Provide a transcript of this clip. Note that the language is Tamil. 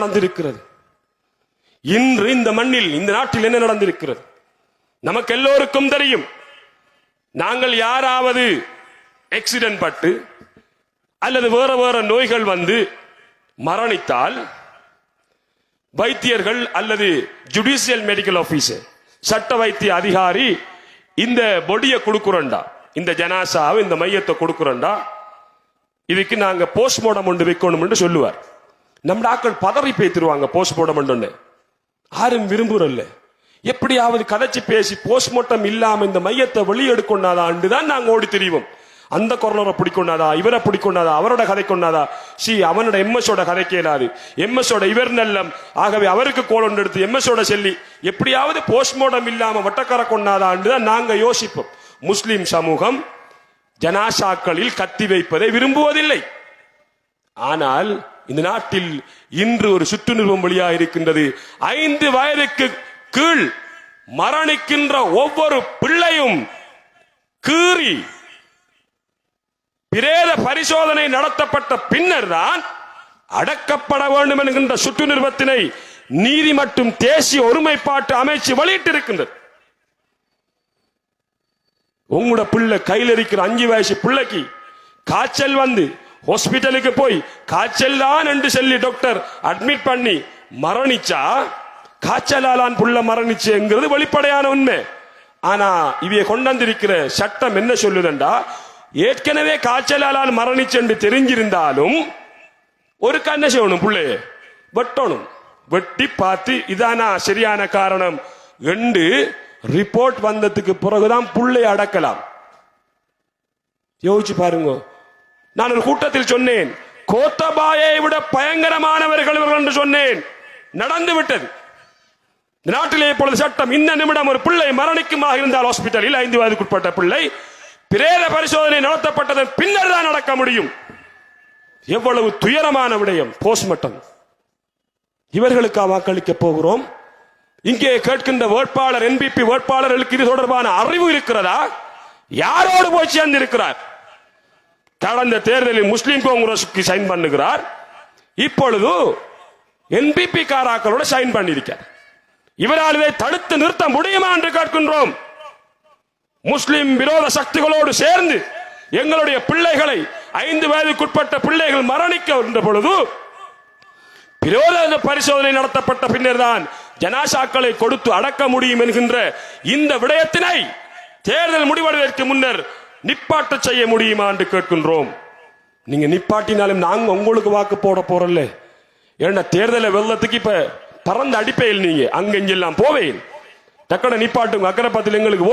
நடந்திருக்கிறது. இன்று இந்த மண்ணில் இந்த நாட்டில் என்ன நடந்திருக்கிறது? நமக்கு எல்லோருக்கும் தெரியும். நாங்கள் யாராவது ஆக்சிடென்ட் பட்டு அல்லது வேற வேற நோய்கள் வந்து மரணித்தால் வைத்தியர்கள் அல்லது ஜுடிஷியல் மெடிக்கல் ஆபீசர் சட்ட வைத்திய அதிகாரி இந்த பொடியை கொடுக்குறோண்டா. இந்த ஜனாசாவை இந்த மையத்தை கொடுக்குறோண்டா. இதுக்கு நாங்க போஸ்ட்மார்டம் ஒன்று வைக்கணும் என்று சொல்லுவார். நம்ம ஆக்கள் பதறி பேத்துருவாங்க போஸ்ட்மார்டம் ஒன்று யாரும் விரும்புறல்ல எப்படியாவது கதைச்சு பேசி போஸ்ட்மார்ட்டம் இல்லாம இந்த மையத்தை வெளியெடுக்கொண்டாதான்னு தான் நாங்க ஓடி தெரியும் அந்த கொரோனரை பிடிக்கொண்டாதா? இவரை பிடிக்கொண்டாதா? அவரோட கதை கொண்டாதா? சி அவனோட எம்எஸோட கதை கேளாது. எம்எஸோட இவர் நல்லம். ஆகவே அவருக்கு கோல் எடுத்து எம்எஸோட சொல்லி. எப்படியாவது போஸ்ட்மார்ட்டம் இல்லாம வட்டக்கரை கொண்டாதான்னு தான் நாங்க யோசிப்போம். முஸ்லிம் சமூகம் ஜனாசாக்களில் கத்தி வைப்பதை விரும்புவதில்லை. ஆனால் இந்த நாட்டில் இன்று ஒரு சுற்றுநிறுவம் வழியா இருக்கின்றது. ஐந்து வயதுக்கு கீழ் மரணிக்கின்ற ஒவ்வொரு பிள்ளையும் கீறி பிரேத பரிசோதனை நடத்தப்பட்ட பின்னர் தான் அடக்கப்பட வேண்டும் என்கின்ற சுற்று நிறுவத்தினை நீதி மற்றும் தேசிய ஒருமைப்பாட்டு அமைச்சு வெளியிட்டிருக்கின்றது. உங்களோட பிள்ளை கையில் இருக்கிற அஞ்சு வயசு பிள்ளைக்கு காய்ச்சல் வந்து ஹாஸ்பிட்டலுக்கு போய் காய்ச்சல் தான் என்று சொல்லி டாக்டர் அட்மிட் பண்ணி மரணிச்சா காய்ச்சலாலான் புள்ள மரணிச்சுங்கிறது வெளிப்படையான உண்மை. ஆனா இவைய கொண்டாந்திருக்கிற சட்டம் என்ன சொல்லுதண்டா? ஏற்கனவே காய்ச்சலாலான் மரணிச்சு என்று தெரிஞ்சிருந்தாலும் ஒரு கண்ண செய்யணும் புள்ளைய வெட்டணும். வெட்டி பார்த்து இதானா சரியான காரணம் என்று ரிப்போர்ட் வந்ததுக்கு பிறகுதான் புள்ளை அடக்கலாம். யோசிச்சு பாருங்க. நான் ஒரு கூட்டத்தில் சொன்னேன். கோத்தபாயை விட பயங்கரமானவர்கள் இவர்கள் என்று சொன்னேன். நடந்து விட்டது. நாட்டிலே இப்பொழுது சட்டம் இந்த நிமிடம் ஒரு பிள்ளை மரணிக்குமாக இருந்தால் ஹாஸ்பிட்டலில் ஐந்து வயதுக்குட்பட்ட பிள்ளை பிரேத பரிசோதனை நடத்தப்பட்டதன் பின்னர் தான் நடக்க முடியும். எவ்வளவு துயரமான விடயம் போஸ்ட்மார்ட்டம் இவர்களுக்கா வாக்களிக்க போகிறோம்? இங்கே கேட்கின்ற வேட்பாளர் என்பிபி வேட்பாளர்களுக்கு இது தொடர்பான அறிவு இருக்கிறதா? யாரோடு போய் சேர்ந்து இருக்கிறார் கடந்த தேர்தலில் முஸ்லிம் காங்கிரசுக்கு சைன் பண்ணுகிறார். இப்பொழுது என்பிபி காராக்களோட சைன் பண்ணியிருக்கார். இவரால் இதை தடுத்து நிறுத்த முடியுமா என்று கேட்கின்றோம். முஸ்லிம் விரோத சக்திகளோடு சேர்ந்து எங்களுடைய பிள்ளைகளை ஐந்து வயதுக்குட்பட்ட பிள்ளைகள் மரணிக்க பொழுது விரோத பரிசோதனை நடத்தப்பட்ட பின்னர் தான் ஜனாசாக்களை கொடுத்து அடக்க முடியும் என்கின்ற இந்த விடயத்தினை தேர்தல் முடிவடைவதற்கு முன்னர் நிப்பாட்ட செய்ய முடியுமா என்று கேட்கின்றோம். நீங்க நிப்பாட்டினாலும் நாங்க உங்களுக்கு வாக்கு போட போறோம்ல. ஏன்னா தேர்தலை வெள்ளத்துக்கு இப்ப பறந்து அடிப்பையில் நீங்க. அங்கெங்கெல்லாம் போவேன். டக்கட நிப்பாட்டுங்க அக்கறை பத்தில் எங்களுக்கு